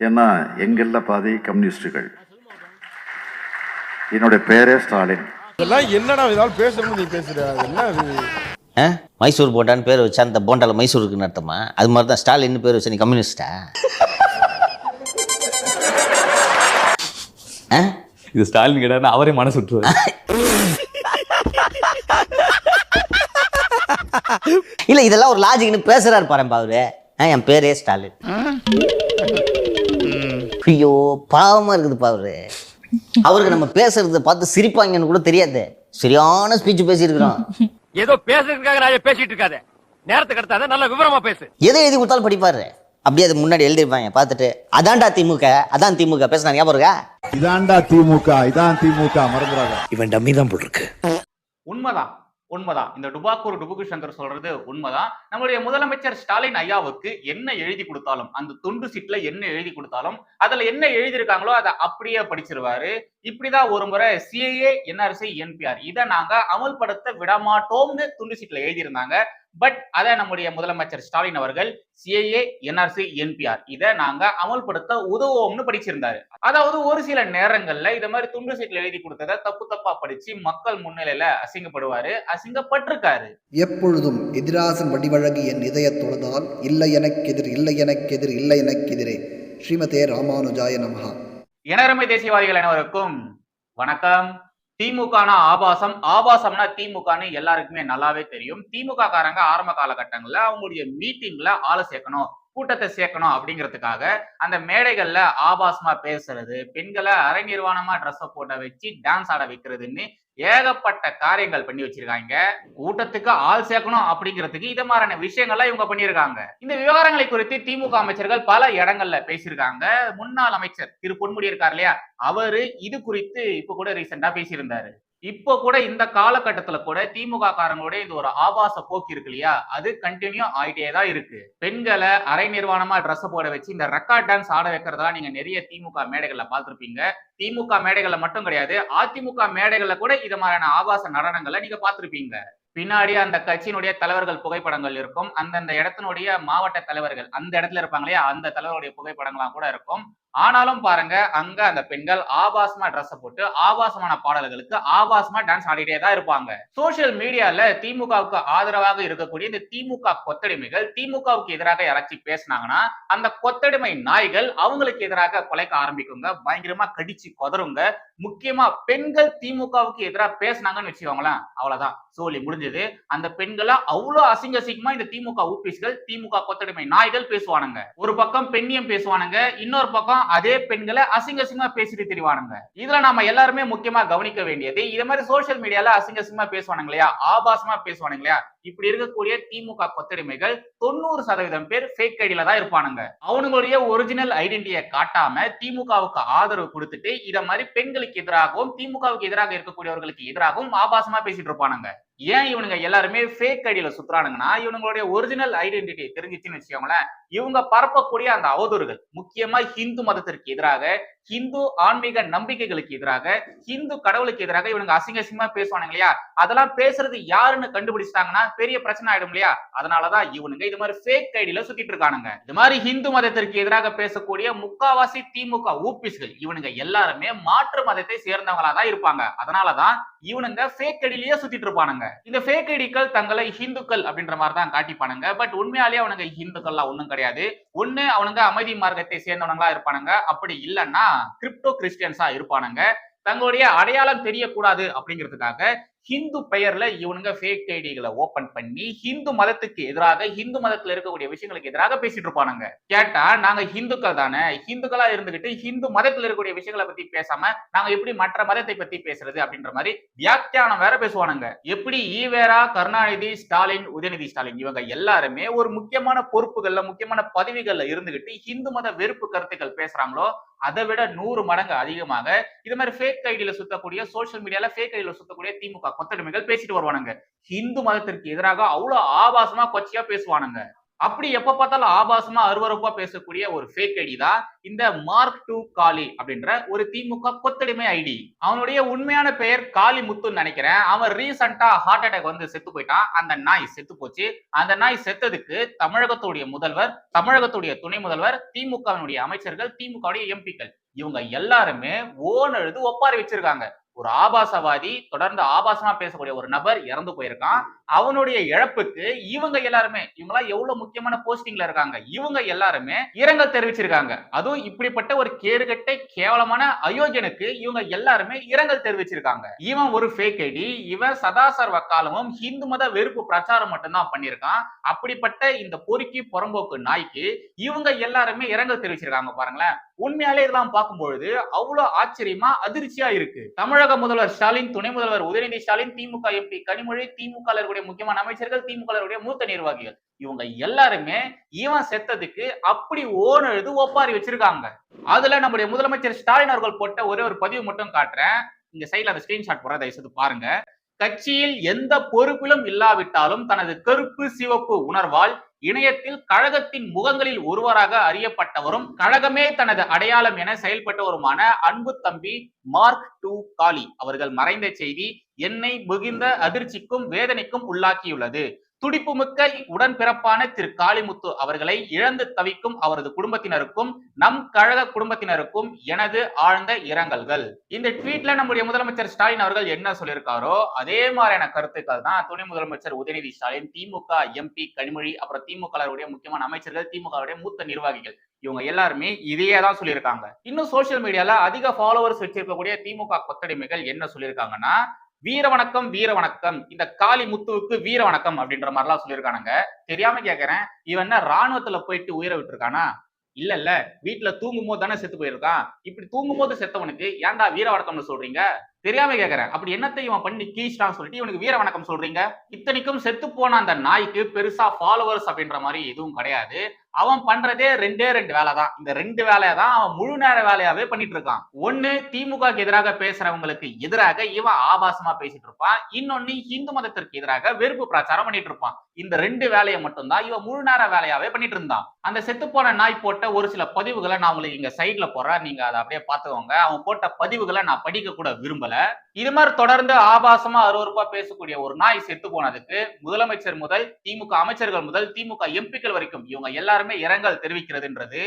ஏன்னா எங்கெல்ல பாதி கம்யூனிஸ்டுகள். என்னுடைய பேரே ஸ்டாலின். இதெல்லாம் என்னடா இதால் பேசணும்னு நீ பேசுற? என்ன? மைசூர் போண்டான்னு பேர் வச்சா அந்த போண்டால மைசூர் இருக்குன்னு அர்த்தமா அது மாதிரி தான் ஸ்டாலின் பேர் வச்சா நீ கம்யூனிஸ்டா? ஆ? இது ஸ்டாலின் கேட்டா அவரே மனசு விட்டுருவாரு. இல்ல இதெல்லாம் ஒரு லாஜிக்னு பேசுறாரு பாருப்பா அவரு. ஆ, என் பேரே ஸ்டாலின். ஐயோ பாவமா இருக்குதுப்பா அவரு. அவருக்கு நம்ம பேசுறத பார்த்து சிரிப்பாங்கன்னு கூட தெரியாது. சரியான ஸ்பீச் பேசியிருக்கிறோம் ஏதோ பேசுறதுக்காக நான் பேசிட்டு இருக்காத. நேரத்துக்கு அடுத்தாத நல்ல விவரமா பேசு. எதை எழுதி கொடுத்தாலும் படிப்பாரு. அப்படியே அது முன்னாடி எழுதிருப்பாங்க பார்த்துட்டு. அதான்டா திமுக அதான் திமுக. பேசினா ஞாபகம் இருக்கா? இதான்டா திமுக இதான் திமுக. மறந்துடாத. இவன் டம்மி தான் போட்டிருக்கு. உண்மைதான். உண்மைதான். இந்த டுபாக்கூர் டுபுக்கு சங்கர் சொல்றது உண்மைதான். நம்மளுடைய முதலமைச்சர் ஸ்டாலின் ஐயாவுக்கு என்ன எழுதி கொடுத்தாலும் அந்த துண்டு சீட்ல என்ன எழுதி கொடுத்தாலும் அதுல என்ன எழுதியிருக்காங்களோ அதை அப்படியே படிச்சிருவாரு. இப்படிதான் ஒரு முறை சிஏஏ என்ஆர்சி என்பிஆர் இதை நாங்க அமல்படுத்த விடமாட்டோம்னு துண்டு சீட்ல எழுதியிருந்தாங்க. பட் அதை நம்முடைய முதலமைச்சர் ஸ்டாலின் அவர்கள் சிஏஏ என்ஆர்சி என்பிஆர் இதை நாங்க அமல்படுத்த உதவுவோம்னு படிச்சிருந்தாரு. அதாவது ஒரு சில நேரங்கள்ல இந்த மாதிரி துண்டு சீட்ல எழுதி கொடுத்ததை தப்பு தப்பா படிச்சு மக்கள் முன்னிலையில அசிங்கப்படுவாரு அசிங்கப்பட்டிருக்காரு. எப்பொழுதும் எதிராசன் வடிவழகு என் இதயத் தொழுதால் இல்லை எனக்கெதிர் இல்லை எனக்கெதிர் இல்லை எனக்கெதிரே. ஸ்ரீமதே ராமானுஜாய நமஹா. இனரமை தேசியவாதிகள் அனைவருக்கும் வணக்கம். திமுகனா ஆபாசம் ஆபாசம்னா திமுகன்னு எல்லாருக்குமே நல்லாவே தெரியும். திமுக காரங்க ஆரம்ப காலகட்டங்கள்ல அவங்களுடைய மீட்டிங்ல ஆளை சேர்க்கணும். கூட்டத்தை சேர்க்கணும் அப்படிங்கிறதுக்காக அந்த மேடைகள்ல ஆபாசமா பேசுறது பெண்களை அரை நிர்வாணமா ட்ரெஸ்ஸை போட்ட வச்சு டான்ஸ் ஆட வைக்கிறதுன்னு ஏகப்பட்ட காரியங்கள் பண்ணி வச்சிருக்காங்க. கூட்டத்துக்கு ஆள் சேர்க்கணும் அப்படிங்கிறதுக்கு இது மாதிரியான விஷயங்கள்லாம் இவங்க பண்ணியிருக்காங்க. இந்த விவகாரங்களை குறித்து திமுக அமைச்சர்கள் பல இடங்கள்ல பேசியிருக்காங்க. முன்னாள் அமைச்சர் திரு பொன்முடி இருக்கார் இல்லையா? அவரு இது குறித்து இப்ப கூட ரீசெண்டா பேசியிருந்தாரு. இப்போ கூட இந்த காலகட்டத்துல கூட திமுக காரங்களுடைய இது ஒரு ஆபாச போக்கு இருக்கு இல்லையா? அது கண்டினியூ ஆயிட்டே தான் இருக்கு. பெண்களை அரை நிர்வாணமா ட்ரெஸ் போட வச்சு இந்த ரெக்கார்ட் டான்ஸ் ஆட வைக்கிறதா நீங்க நிறைய திமுக மேடைகள்ல பார்த்துருப்பீங்க. திமுக மேடைகள்ல மட்டும் கிடையாது அதிமுக மேடைகள்ல கூட இது மாதிரியான ஆபாச நடனங்களை நீங்க பார்த்துருப்பீங்க. பின்னாடி அந்த கட்சியினுடைய தலைவர்கள் புகைப்படங்கள் இருக்கும். அந்தந்த இடத்தினுடைய மாவட்ட தலைவர்கள் அந்த இடத்துல இருப்பாங்க இல்லையா அந்த தலைவருடைய புகைப்படங்கள்லாம் கூட இருக்கும். ஆனாலும் பாருங்க அங்க அந்த பெண்கள் ஆபாசமா ட்ரெஸ் போட்டு ஆபாசமான பாடல்களுக்கு ஆபாசமா டான்ஸ் ஆடிட்டே தான் இருப்பாங்க. சோசியல் மீடியால திமுகவுக்கு ஆதரவாக இருக்கக்கூடிய இந்த திமுக கொத்தடிமைகள் திமுகவுக்கு எதிராக யாராச்சும் பேசினாங்கன்னா அந்த கொத்தடிமை நாய்கள் அவங்களுக்கு எதிராக கொலைக்க ஆரம்பிக்குங்க. பயங்கரமா கடிச்சு கொதருங்க முக்கியமா பெண்கள் திமுகவுக்கு எதிராக பேசினாங்கன்னு வச்சுக்கோங்களேன். அவ்வளவுதான். சோழி முடிஞ்சது. அந்த பெண்களை அவ்வளவு அசிங்க அசிங்கமா இந்த திமுக ஊபிஸ்கள் திமுக கொத்தடிமை நாய்கள் பேசுவானுங்க. ஒரு பக்கம் பெண்ணியம் பேசுவானுங்க இன்னொரு பக்கம் அதே பெண்களை அசிங்க அசிங்கமா பேசிட்டு தெரிவானுங்க. இதுல நாம எல்லாருமே முக்கியமா கவனிக்க வேண்டியது இது மாதிரி சோசியல் மீடியால அசிங்க அசிங்கமா பேசுவானுங்க இல்லையா? ஆபாசமா பேசுவானுங்க இல்லையா? இப்படி இருக்கக்கூடிய திமுக கொத்தடிமைகள் தொண்ணூறு சதவீதம் பேர் ஃபேக் ஐடியில தான் இருப்பானுங்க. அவனுங்களுடைய ஒரிஜினல் ஐடென்டிட்டியை காட்டாம திமுகவுக்கு ஆதரவு கொடுத்துட்டு இத மாதிரி பெண்களுக்கு எதிராகவும் திமுகவுக்கு எதிராக இருக்கக்கூடியவர்களுக்கு எதிராகவும் ஆபாசமா பேசிட்டு இருப்பானுங்க. ஏன் இவனுங்க எல்லாருமே ஃபேக் ஐடியில சுத்துறானுங்கன்னா இவனுங்களுடைய ஒரிஜினல் ஐடென்டிட்டி தெரிஞ்சிச்சுன்னு வச்சுக்கோங்களேன். இவங்க பரப்பக்கூடிய அந்த அவதூறுகள் முக்கியமா ஹிந்து மதத்திற்கு எதிராக ஹிந்து ஆன்மீக நம்பிக்கைகளுக்கு எதிராக ஹிந்து கடவுளுக்கு எதிராக இவனுங்க அசிங்க அசிங்கமா பேசுவானுங்க இல்லையா? அதெல்லாம் பேசுறது யாருன்னு கண்டுபிடிச்சிட்டாங்கன்னா பெரிய பிரச்சனை ஆயிடும் இல்லையா? அதனாலதான் இவனுங்க இது மாதிரி ஃபேக் ஐடியில சுத்திட்டு இருக்கானுங்க. இது மாதிரி ஹிந்து மதத்திற்கு எதிராக பேசக்கூடிய முக்காவாசி திமுக ஊபிஸ்கள் இவனுங்க எல்லாருமே மாற்று மதத்தை சேர்ந்தவங்களா தான் இருப்பாங்க. அதனாலதான் இவனுங்க ஃபேக் ஐடியிலேயே சுத்திட்டு இருப்பானுங்க. இந்த ஃபேக் ஐடிக்கள் தங்களை ஹிந்துக்கள் அப்படின்ற மாதிரி தான் காட்டிப்பானுங்க. பட் உண்மையாலேயே அவனுங்க ஹிந்துக்கள்லாம் ஒண்ணும் கிடையாது. ஒண்ணு அவனுங்க அமைதி மார்க்கத்தை சேர்ந்தவனுங்களா இருப்பானுங்க. அப்படி இல்லைன்னா கிரிப்டோ கிறிஸ்டியன்ஸா இருப்பானுங்க. தங்களுடைய அடையாளம் தெரியக்கூடாது அப்படிங்கிறதுக்காக ஹிந்து பெயர்ல இவனுங்க ஃபேக் ஐடிகளை ஓபன் பண்ணி ஹிந்து மதத்துக்கு எதிராக ஹிந்து மதத்துல இருக்கக்கூடிய விஷயங்களுக்கு எதிராக பேசிட்டு இருப்பானுங்க. கேட்டா நாங்க ஹிந்துக்கள் தானே ஹிந்துக்களா இருந்துகிட்டு ஹிந்து மதத்துல இருக்கக்கூடிய விஷயங்களை பத்தி பேசாம நாங்க எப்படி மற்ற மதத்தை பத்தி பேசுறது அப்படின்ற மாதிரி வியாக்கியானம் வேற பேசுவானுங்க. எப்படி ஈவேரா கருணாநிதி ஸ்டாலின் உதயநிதி ஸ்டாலின் இவங்க எல்லாருமே ஒரு முக்கியமான பொறுப்புகள்ல முக்கியமான பதவிகள்ல இருந்துகிட்டு ஹிந்து மத வெறுப்பு கருத்துக்கள் பேசுறாங்களோ அதை விட நூறு மடங்கு அதிகமாக இது மாதிரி ஃபேக் ஐடியில சுத்தக்கூடிய சோசியல் மீடியால ஃபேக் ஐடியில சுத்தக்கூடிய திமுக கொத்தடிமைகள் பேசிட்டு வருவானுங்க. ஹிந்து மதத்திற்கு எதிராக அவ்வளவு ஆபாசமா கொச்சையா பேசுவானுங்க. அப்படி எப்ப பார்த்தாலும் ஆபாசமா அருவருப்பா பேசக்கூடிய ஒரு ஃபேக் ஐடி தான் இந்த மார்க் டூ காலி அப்படின்ற ஒரு திமுக கொத்தடிமை ஐடி. அவனுடைய உண்மையான பெயர் காளி முத்துன்னு நினைக்கிறேன். அவன் ரீசண்டா ஹார்ட் அட்டாக் வந்து செத்து போயிட்டான். அந்த நாய் செத்து போச்சு. அந்த நாய் செத்ததுக்கு தமிழகத்துடைய முதல்வர் தமிழகத்துடைய துணை முதல்வர் திமுகவினுடைய அமைச்சர்கள் திமுகவுடைய எம்பிக்கள் இவங்க எல்லாருமே ஓன் எழுது ஒப்பாரி வச்சிருக்காங்க. ஒரு ஆபாசவாதி தொடர்ந்து ஆபாசமா பேசக்கூடிய ஒரு நபர் இறந்து போயிருக்கான். அவனுடைய இழப்புக்கு இவங்க எல்லாருமே இவங்களா எவ்வளவு முக்கியமான போஸ்டிங்ல இருக்காங்க. இவங்க எல்லாருமே இரங்கல் தெரிவிச்சிருக்காங்க. அதுவும் இப்படிப்பட்ட ஒரு கேடுகட்டை கேவலமான அயோஜனுக்கு இவங்க எல்லாருமே இரங்கல் தெரிவிச்சிருக்காங்க. இவன் ஒரு ஃபேக் ஐடி இவன் சதாசர்வ காலமும் ஹிந்து மத வெறுப்பு பிரச்சாரம் மட்டும்தான் பண்ணியிருக்கான். அப்படிப்பட்ட இந்த பொறுக்கி புறம்போக்கு நாய்க்கு இவங்க எல்லாருமே இரங்கல் தெரிவிச்சிருக்காங்க பாருங்களேன். உண்மையாலே இதெல்லாம் பார்க்கும்பொழுது அவ்வளவு ஆச்சரியமா அதிர்ச்சியா இருக்கு. தமிழக முதல்வர் ஸ்டாலின் துணை முதல்வர் Udhayanidhi Stalin DMK MP Kanimozhi DMK முக்கியமான அமைச்சர்கள் திமுக மூத்த நிர்வாகிகள். இவங்க எல்லாருமே இவன் செத்ததுக்கு அப்படி ஓன் எழுது ஒப்பாரி வச்சிருக்காங்க. அதுல நம்முடைய முதலமைச்சர் ஸ்டாலின் அவர்கள் போட்ட ஒரே ஒரு பதிவு மட்டும் காட்டுறேன். இங்க சைட்ல அந்த ஸ்கிரீன்ஷாட் போற தயவு பாருங்க. கட்சியில் எந்த பொறுப்பிலும் இல்லாவிட்டாலும் தனது கருப்பு சிவப்பு உணர்வால் இணையத்தில் கழகத்தின் முகங்களில் ஒருவராக அறியப்பட்டவரும் கழகமே தனது அடையாளம் என செயல்பட்டவருமான அன்பு தம்பி மார்க் டூ காலி அவர்கள் மறைந்த செய்தி என்னை மிகுந்த அதிர்ச்சிக்கும் வேதனைக்கும் உள்ளாக்கியுள்ளது. துடிப்புமிக்க உடன்பிறப்பான திரு காளிமுத்து அவர்களை இழந்து தவிக்கும் அவரது குடும்பத்தினருக்கும் நம் கழக குடும்பத்தினருக்கும் எனது ஆழ்ந்த இரங்கல்கள். இந்த ட்வீட்ல நம்முடைய முதலமைச்சர் ஸ்டாலின் அவர்கள் என்ன சொல்லியிருக்காரோ அதே மாதிரியான கருத்துக்கள் தான் துணை முதலமைச்சர் உதயநிதி ஸ்டாலின் திமுக எம்பி கனிமொழி அப்புறம் திமுக முக்கியமான அமைச்சர்கள் திமுக மூத்த நிர்வாகிகள். இவங்க எல்லாருமே இதையே தான் சொல்லியிருக்காங்க. இன்னும் சோசியல் மீடியால அதிக ஃபாலோவர்ஸ் வச்சிருக்கக்கூடிய திமுக கொத்தடிமைகள் என்ன சொல்லியிருக்காங்கன்னா வீர வணக்கம் வீர வணக்கம். இந்த காளி முத்துவுக்கு வீர வணக்கம் அப்படின்ற மாதிரிலாம் சொல்லியிருக்கானுங்க. தெரியாம கேக்குறேன் இவன் என்ன ராணுவத்துல போயிட்டு உயிரை விட்டுருக்கானா? இல்ல இல்ல. வீட்டுல தூங்கும் போது தானே செத்து போயிருக்கான். இப்படி தூங்கும் போது செத்தவனுக்கு ஏன்டா வீர வணக்கம்னு சொல்றீங்க? தெரியாம கேட்கறேன் அப்படி என்னத்தை இவன் பண்ணி கீழ்ஸ்டான்னு சொல்லிட்டு இவனுக்கு வீர வணக்கம் சொல்றீங்க. இத்தனைக்கும் செத்து போன அந்த நாய்க்கு பெருசா ஃபாலோவர்ஸ் அப்படின்ற மாதிரி எதுவும் கிடையாது. அவன் பண்றதே ரெண்டே ரெண்டு வேலை தான் இந்த ரெண்டு வேலையை தான் அவன் முழு நேர வேலையாவே பண்ணிட்டு இருக்கான். ஒண்ணு திமுகக்கு எதிராக பேசுறவங்களுக்கு எதிராக இவன் ஆபாசமா பேசிட்டு இருப்பான். இன்னொன்னு இந்து மதத்திற்கு எதிராக வெறுப்பு பிரச்சாரம் பண்ணிட்டு இருப்பான். இந்த ரெண்டு வேலையை மட்டும்தான் இவன் முழு நேர வேலையாவே பண்ணிட்டு இருந்தான். அந்த செத்து போன நாய் போட்ட ஒரு சில பதிவுகளை நான் உங்களுக்கு இங்க சைட்ல போறேன் நீங்க அதை அப்படியே பார்த்துக்கோங்க. அவன் போட்ட பதிவுகளை நான் படிக்க கூட விரும்பல. இது மாதிரி தொடர்ந்து ஆபாசமா அருவறுப்பா பேசக்கூடிய ஒரு நாய் செத்து போனதுக்கு முதலமைச்சர் முதல் திமுக அமைச்சர்கள் முதல் திமுக எம்பிக்கள் வரைக்கும் இவங்க எல்லாருமே இரங்கல் தெரிவிக்கிறதுன்றது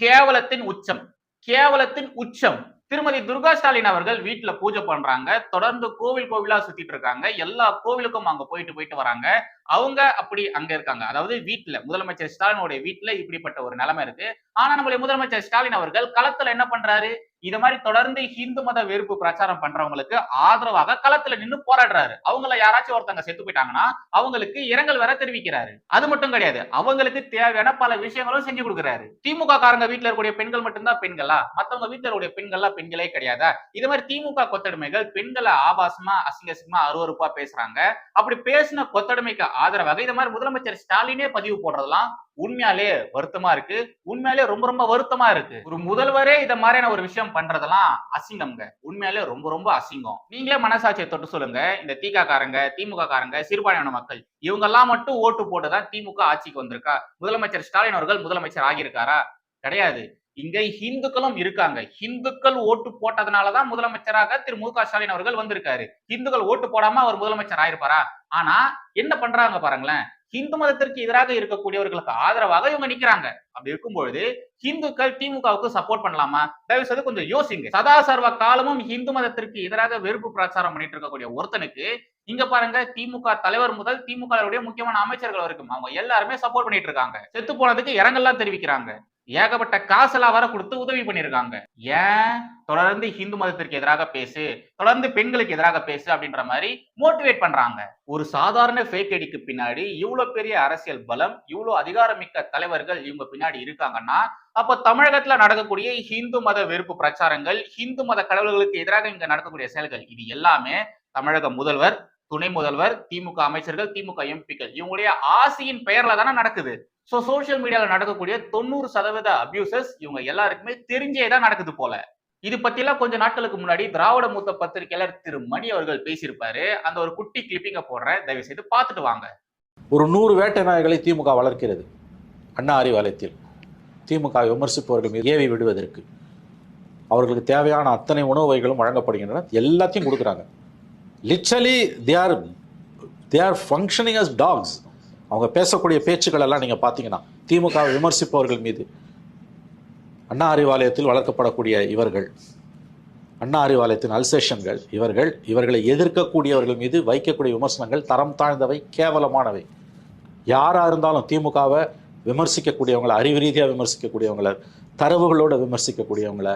கேவலத்தின் உச்சம். கேவலத்தின் உச்சம். திருமதி துர்கா ஸ்டாலின் அவர்கள் வீட்டுல பூஜை பண்றாங்க. தொடர்ந்து கோவில் கோவிலா சுத்திட்டு இருக்காங்க. எல்லா கோவிலுக்கும் அங்க போயிட்டு போயிட்டு வராங்க. அவங்க அப்படி அங்க இருக்காங்க. அதாவது வீட்டுல முதலமைச்சர் ஸ்டாலினுடைய வீட்டுல இப்படிப்பட்ட ஒரு நிலைமை இருக்கு. ஆனா நம்மளுடைய முதலமைச்சர் ஸ்டாலின் அவர்கள் களத்துல என்ன பண்றாரு? இத மாதிரி தொடர்ந்து ஹிந்து மத வெறுப்பு பிரச்சாரம் பண்றவங்களுக்கு ஆதரவாக களத்துல நின்னு போராடுறாரு. அவங்கள யாராச்சும் ஒருத்தங்க செத்து போயிட்டாங்கன்னா அவங்களுக்கு இரங்கல் வேற தெரிவிக்கிறாரு. அது மட்டும் கிடையாது அவங்களுக்கு தேவையான பல விஷயங்களும் செஞ்சு கொடுக்குறாரு. திமுக காரங்க வீட்டுல இருக்கக்கூடிய பெண்கள் மட்டும்தான் பெண்களா? மத்தவங்க வீட்டுல இருக்கக்கூடிய பெண்கள்லாம் பெண்களே கிடையாதா? இது மாதிரி திமுக கொத்தடிமைகள் பெண்களை ஆபாசமா அசிங்கசிங்கமா அருவறுப்பா அருவருப்பா பேசுறாங்க. அப்படி பேசின கொத்தடிமைக்கு ஆதரவாக இது மாதிரி முதலமைச்சர் ஸ்டாலினே பதிவு போடுறதெல்லாம் உண்மையாலே வருத்தமா இருக்கு. உண்மையாலே ரொம்ப ரொம்ப வருத்தமா இருக்கு. ஒரு முதல்வரே இத மாதிரியான ஒரு விஷயம் பண்றதெல்லாம் அசிங்கம்ங்க. உண்மையாலே ரொம்ப ரொம்ப அசிங்கம். நீங்களே மனசாட்சியை தொட்டு சொல்லுங்க. இந்த திக காரங்க திமுக காரங்க சிறுபான்மையான மக்கள் இவங்க எல்லாம் மட்டும் ஓட்டு போட்டுதான் திமுக ஆட்சிக்கு வந்திருக்கா? முதலமைச்சர் ஸ்டாலின் அவர்கள் முதலமைச்சர் ஆகியிருக்காரா? கிடையாது. இங்க ஹிந்துக்களும் இருக்காங்க. ஹிந்துக்கள் ஓட்டு போட்டதுனாலதான் முதலமைச்சராக திரு மு க ஸ்டாலின் அவர்கள் வந்திருக்காரு. ஹிந்துக்கள் ஓட்டு போடாம அவர் முதலமைச்சர் ஆயிருப்பாரா? ஆனா என்ன பண்றாங்க பாருங்களேன். ஹிந்து மதத்திற்கு எதிராக இருக்கக்கூடியவர்களுக்கு ஆதரவாக இவங்க நிக்கிறாங்க. அப்படி இருக்கும்பொழுது ஹிந்துக்கள் திமுகவுக்கு சப்போர்ட் பண்ணலாமா? தயவு செய்து கொஞ்சம் யோசிங்க. சதா சர்வ காலமும் ஹிந்து மதத்திற்கு எதிராக வெறுப்பு பிரச்சாரம் பண்ணிட்டு இருக்கக்கூடிய ஒருத்தனுக்கு இங்க பாருங்க திமுக தலைவர் முதல் திமுக முக்கியமான அமைச்சர்கள் வரைக்கும் அவங்க எல்லாருமே சப்போர்ட் பண்ணிட்டு இருக்காங்க. செத்து போனதுக்கு இரங்கல்லாம் தெரிவிக்கிறாங்க. ஏகப்பட்ட காசெல்லாம் வர கொடுத்து உதவி பண்ணியிருக்காங்க. ஏன்? தொடர்ந்து ஹிந்து மதத்திற்கு எதிராக பேசு தொடர்ந்து பெண்களுக்கு எதிராக பேசு அப்படின்ற மாதிரி மோட்டிவேட் பண்றாங்க. ஒரு சாதாரண ஃபேக் ஐடிக்கு பின்னாடி இவ்வளவு பெரிய அரசியல் பலம் இவ்வளவு அதிகாரமிக்க தலைவர்கள் இவங்க பின்னாடி இருக்காங்கன்னா அப்ப தமிழகத்துல நடக்கக்கூடிய ஹிந்து மத வெறுப்பு பிரச்சாரங்கள் ஹிந்து மத கடவுள்களுக்கு எதிராக இங்க நடக்கக்கூடிய செயல்கள் இது எல்லாமே தமிழக முதல்வர் துணை முதல்வர் திமுக அமைச்சர்கள் திமுக எம்பிக்கள் இவங்களுடைய ஆசையின் பெயர்ல தானே நடக்குது. ஸோ சோசியல் மீடியாவில் நடக்கக்கூடிய தொண்ணூறு சதவீத அபியூசஸ் இவங்க எல்லாருக்குமே தெரிஞ்சே தான் நடக்குது போல. இது பத்திலாம் கொஞ்ச நாட்களுக்கு முன்னாடி திராவிட மூத்த பத்திரிகையாளர் திரு. மணி அவர்கள் பேசியிருப்பாரு. அந்த ஒரு குட்டி கிளிப்பிங்க போடுறேன். தயவு செய்து பார்த்துட்டு வாங்க. ஒரு நூறு வேட்டை நாய்களை திமுக வளர்க்கிறது. அண்ணா அறிவாலயத்தில் திமுக விமர்சிப்பவர்கள் மீது ஏவி விடுவதற்கு. அவர்களுக்கு தேவையான அத்தனை உணவு வகைகளும் வழங்கப்படுகின்றன. எல்லாத்தையும் கொடுக்குறாங்க. Literally they are they are functioning as dogs அவங்க பேசக்கூடிய பேச்சுக்கள் எல்லாம் நீங்கள் பார்த்தீங்கன்னா திமுக விமர்சிப்பவர்கள் மீது. அண்ணா அறிவாலயத்தில் வளர்க்கப்படக்கூடிய இவர்கள் அண்ணா அறிவாலயத்தின் அல்சேஷன்கள் இவர்கள் இவர்களை எதிர்க்கக்கூடியவர்கள் மீது வைக்கக்கூடிய விமர்சனங்கள் தரம் தாழ்ந்தவை கேவலமானவை. யாராக இருந்தாலும் திமுகவை விமர்சிக்கக்கூடியவங்களை அறிவு ரீதியாக விமர்சிக்கக்கூடியவங்களை தரவுகளோடு விமர்சிக்கக்கூடியவங்களை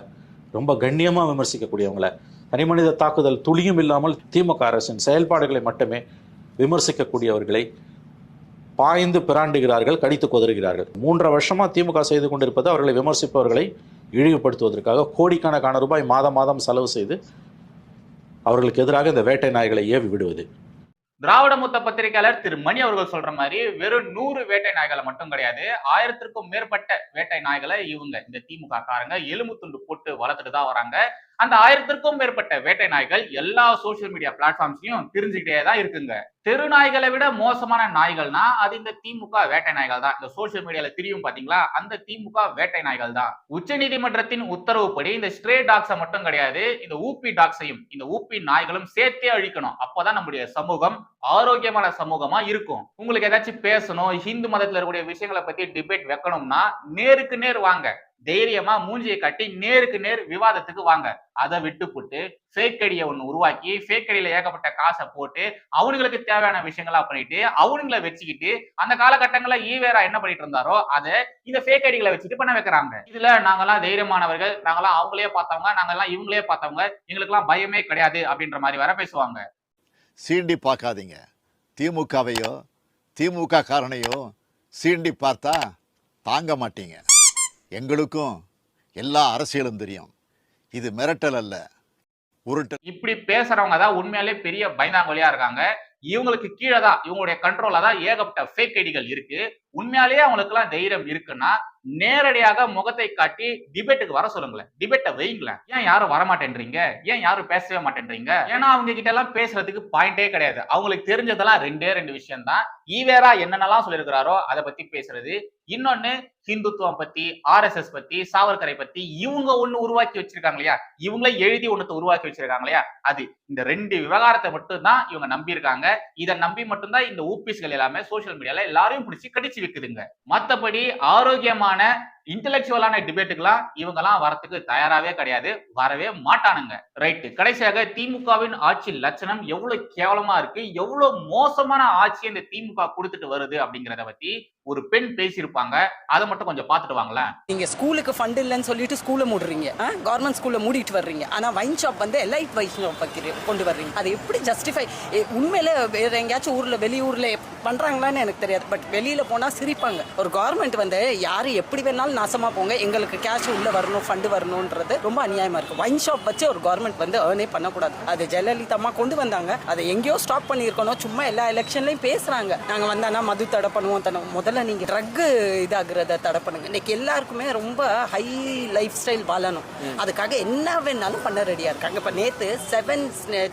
ரொம்ப கண்ணியமாக விமர்சிக்கக்கூடியவங்களை தனிமனித தாக்குதல் துளியும் இல்லாமல் திமுக அரசின் செயல்பாடுகளை மட்டுமே விமர்சிக்கக்கூடியவர்களை பாய்ந்து பிராண்டுகிறார்கள் கடித்து கொதறுகிறார்கள். மூன்றரை வருஷமாக திமுக செய்து கொண்டிருப்பது அவர்களை விமர்சிப்பவர்களை இழிவுபடுத்துவதற்காக கோடிக்கணக்கான ரூபாய் மாதம் மாதம் செலவு செய்து அவர்களுக்கு எதிராக இந்த வேட்டை நாய்களை ஏவி விடுவது. திராவிட மூத்த பத்திரிகையாளர் திரு மணி அவர்கள் சொல்ற மாதிரி வெறும் நூறு வேட்டை நாய்களை மட்டும் கிடையாது ஆயிரத்திற்கும் மேற்பட்ட வேட்டை நாய்களை இவங்க இந்த திமுக காரங்க எலும்பு துண்டு போட்டு வளர்த்துட்டு தான் வராங்க. அந்த ஆயிரத்திற்கும் மேற்பட்ட வேட்டை நாய்கள் எல்லா சோசியல் மீடியா பிளாட்ஃபார்ம்ஸ்லயும் தெரிஞ்சுக்கிட்டே தான் இருக்குங்க. தெரு நாய்களை விட மோசமான நாய்கள்னா அது இந்த திமுக வேட்டை நாய்கள் தான். இந்த சோசியல் மீடியால தெரியும் பாத்தீங்களா? அந்த திமுக வேட்டை நாய்கள் தான். உச்ச நீதிமன்றத்தின் உத்தரவுப்படி இந்த ஸ்ட்ரே டாக்ஸை மட்டும் கிடையாது இந்த ஊப்பி டாக்ஸையும் இந்த ஊப்பி நாய்களும் சேர்த்தே அழிக்கணும். அப்பதான் நம்முடைய சமூகம் ஆரோக்கியமான சமூகமா இருக்கும். உங்களுக்கு ஏதாச்சும் பேசணும் ஹிந்து மதத்துல இருக்கக்கூடிய விஷயங்களை பத்தி டிபேட் வைக்கணும்னா நேருக்கு நேர் வாங்க. தைரியமா மூஞ்சியை கட்டி நேருக்கு நேர் விவாதத்துக்கு வாங்க. அதை விட்டுப்புட்டு ஃபேக் ஐடியை ஒன்று உருவாக்கி ஃபேக்கடியில ஏகப்பட்ட காசை போட்டு அவனுங்களுக்கு தேவையான விஷயங்களா பண்ணிட்டு அவனுங்களை வச்சுக்கிட்டு அந்த காலகட்டங்களில் ஈவேரா என்ன பண்ணிட்டு இருந்தாரோ அதை இந்த ஃபேக்கடிகளை வச்சுட்டு பண்ண வைக்கிறாங்க. இதுல நாங்கெல்லாம் தைரியமானவர்கள் நாங்கெல்லாம் அவங்களே பார்த்தவங்க நாங்கெல்லாம் இவங்களே பார்த்தவங்க எங்களுக்கெல்லாம் பயமே கிடையாது அப்படின்ற மாதிரி வர பேசுவாங்க. சீண்டி பார்க்காதீங்க. திமுகவையோ திமுக காரணையோ சீண்டி பார்த்தா தாங்க மாட்டீங்க. எங்களுக்கும் எல்லா அரசியலும் தெரியும். இது மிரட்டல் அல்ல. உருட்டல். இப்படி பேசுறவங்க தான் உண்மையாலே பெரிய பயந்தாங்கொலியா இருக்காங்க. இவங்களுக்கு கீழே தான் இவங்களுடைய கண்ட்ரோல தான் ஏகப்பட்ட ஃபேக் ஐடிகள் இருக்கு. உண்மையாலேயே அவங்களுக்கு எல்லாம் தைரியம் இருக்குன்னா நேரடியாக முகத்தை காட்டி டிபேட்டுக்கு வர சொல்லுங்களேன். டிபேட்டை வைங்களேன். ஏன் யாரும் வரமாட்டேன்றீங்க? ஏன் யாரும் பேசவே மாட்டேன்றீங்க? ஏன்னா அவங்க கிட்ட எல்லாம் பேசுறதுக்கு பாயிண்டே கிடையாது. அவங்களுக்கு தெரிஞ்சதெல்லாம் ரெண்டே ரெண்டு விஷயம் தான் ஈவேரா என்னென்னலாம் சொல்லியிருக்கிறாரோ அதை பத்தி பேசுறது. இன்னொன்னு ஹிந்துத்துவம் பத்தி ஆர்எஸ்எஸ் பத்தி சாவர்கரை பத்தி இவங்க ஒண்ணு உருவாக்கி வச்சிருக்காங்க இல்லையா? இவங்களே எழுதி ஒண்ணு உருவாக்கி வச்சிருக்காங்க இல்லையா? அது இந்த ரெண்டு விவகாரத்தை மட்டும்தான் இவங்க நம்பியிருக்காங்க. இதை நம்பி மட்டும்தான் இந்த ஊபிஸ்கள் எல்லாமே சோசியல் மீடியால எல்லாரையும் பிடிச்சி கடிச்சு விற்குதுங்க மத்தபடி ஆரோக்கியமான இன்டெலெக்சுவலான டிபேட்டுக்கெல்லாம் இவங்கெல்லாம் வரத்துக்கு தயாராகவே கிடையாது. வரவே மாட்டானுங்க. ரைட்டு கடைசியாக திமுகவின் ஆட்சி லட்சணம் எவ்வளவு கேவலமா இருக்கு எவ்வளவு மோசமான ஆட்சி இந்த திமுக கொடுத்துட்டு வருது அப்படிங்கிறத பத்தி ஒரு பெண் பேசியிருப்பாங்க அதை மட்டும் கொஞ்சம் பார்த்துட்டு வாங்களேன். நீங்க ஸ்கூலுக்கு ஃபண்ட் இல்லைன்னு சொல்லிட்டு ஸ்கூலை மூடுறீங்க. கவர்மெண்ட் ஸ்கூல்ல மூடிட்டு வர்றீங்க. ஆனா வைன் ஷாப் வந்து எலைட் வைன் ஷாப் கொண்டு வர்றீங்க. அது எப்படி ஜஸ்டிஃபை உண்மையில வேற எங்கேயாச்சும் ஊர்ல வெளியூர்ல பண்றாங்களான்னு எனக்கு தெரியாது. பட் வெளியில போனா சிரிப்பாங்க. ஒரு கவர்மெண்ட் வந்து யாரு எப்படி வேணாலும் நாசமா போங்க. எங்களுக்கு கேஷ் உள்ள வரணும் ஃபண்டு வரணும்ன்றது ரொம்ப அநியாயமா இருக்கு. வைன் ஷாப் வச்சு ஒரு கவர்மெண்ட் வந்து ஏர்னே பண்ணக்கூடாது. அது ஜெயலலிதா கொண்டு வந்தாங்க. அதை எங்கேயோ ஸ்டாப் பண்ணியிருக்கணும். சும்மா எல்லா எலெக்ஷன்லயும் பேசுறாங்க. நாங்க வந்தானா மது தடை பண்ணுவோம் முதல்ல முதல்ல நீங்க ட்ரக் இதாகிறத தடை பண்ணுங்க. இன்னைக்கு எல்லாருக்குமே ரொம்ப ஹை லைஃப் ஸ்டைல் வாழணும் அதுக்காக என்ன வேணாலும் பண்ண ரெடியா இருக்காங்க. இப்ப நேத்து செவன்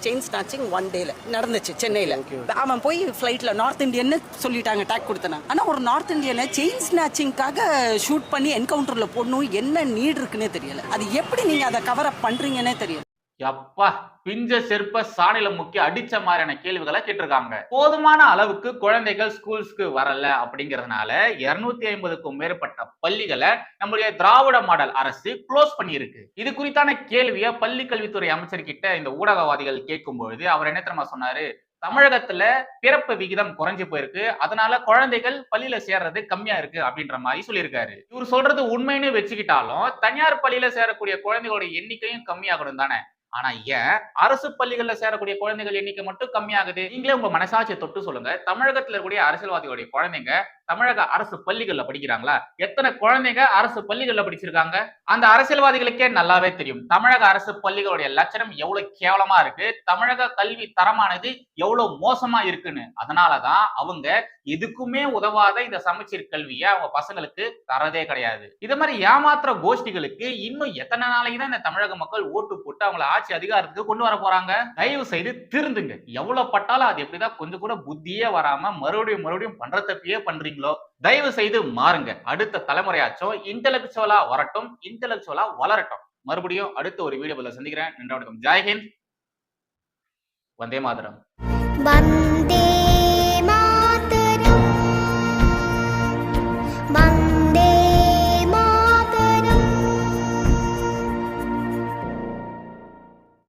செயின் ஸ்நாச்சிங் ஒன் டேல நடந்துச்சு சென்னையில. அவன் போய் ஃபிளைட்ல நார்த் இந்தியன்னு சொல்லிட்டாங்க டேக் கொடுத்தனா ஆனா ஒரு நார்த் இந்தியனை செயின் ஸ்நாச்சிங்காக ஷூட் பண்ணி என்கவுண்டர்ல போடணும் என்ன நீட் இருக்குன்னே தெரியல. அது எப்படி நீங்க அதை கவர் அப் பண்றீங்கன்னே தெரியல. எப்பா பிஞ்ச செருப்ப சாணில முக்கி அடிச்ச மாதிரியான கேள்விகளை கேட்டிருக்காங்க. போதுமான அளவுக்கு குழந்தைகள் ஸ்கூல்ஸ்க்கு வரல அப்படிங்கறதுனால இருநூத்தி ஐம்பதுக்கும் மேற்பட்ட பள்ளிகளை நம்முடைய திராவிட மாடல் அரசு க்ளோஸ் பண்ணியிருக்கு. இது குறித்தான கேள்வியை பள்ளி கல்வித்துறை அமைச்சர்கிட்ட இந்த ஊடகவாதிகள் கேட்கும் பொழுது அவர் என்ன தெரியுமா சொன்னாரு? தமிழகத்துல பிறப்பு விகிதம் குறைஞ்சு போயிருக்கு. அதனால குழந்தைகள் பள்ளியில சேர்றது கம்மியா இருக்கு அப்படின்ற மாதிரி சொல்லியிருக்காரு. இவர் சொல்றது உண்மைன்னு வச்சுக்கிட்டாலும் தனியார் பள்ளியில சேரக்கூடிய குழந்தைகளோட எண்ணிக்கையும் கம்மியாகணும் தானே. ஆனா ஏன் அரசு பள்ளிகள்ல சேரக்கூடிய குழந்தைகள் எண்ணிக்கை மட்டும் கம்மியாகுது. நீங்களே உங்க மனசாட்சியை தொட்டு சொல்லுங்க. தமிழகத்துல இருக்கக்கூடிய அரசியல்வாதிகளுடைய குழந்தைங்க தமிழக அரசு பள்ளிகள்ல படிக்கிறாங்களா? எத்தனை குழந்தைங்க அரசு பள்ளிகள்ல படிச்சிருக்காங்க? அந்த அரசியல்வாதிகளுக்கே நல்லாவே தெரியும். தமிழக அரசு பள்ளிகளுடைய லட்சணம் எவ்வளவு கேவலமா இருக்கு? தமிழக கல்வி தரமானது எவ்வளவு மோசமா இருக்குன்னு. அதனாலதான் அவங்க எதுக்குமே உதவாத இந்த சமச்சீர் கல்வியை அவங்க பசங்களுக்கு தரதே கிடையாது. இது மாதிரி ஏமாத்துற கோஷ்டிகளுக்கு இன்னும் எத்தனை நாளைக்கு தான் இந்த தமிழக மக்கள் ஓட்டு போட்டு அவங்கள ஆட்சி அதிகாரத்துக்கு கொண்டு வர போறாங்க? தயவு செய்து திருந்துங்க. எவ்வளவு பட்டாலும் அது எப்படிதான் கொஞ்சம் கூட புத்தியே வராம மறுபடியும் மறுபடியும் பண்ற தப்பியே தயவு செய்து மாறுங்க. அடுத்த தலைமுறையாச்சும் இன்டெலக்சுவலா வரட்டும் இன்டெலெக்சுவலா வளரட்டும். மறுபடியும் அடுத்த ஒரு வீடியோவில் சந்திக்கிறேன். நன்றி வணக்கம். ஜெய்ஹிந்த் வந்தே மாதரம்.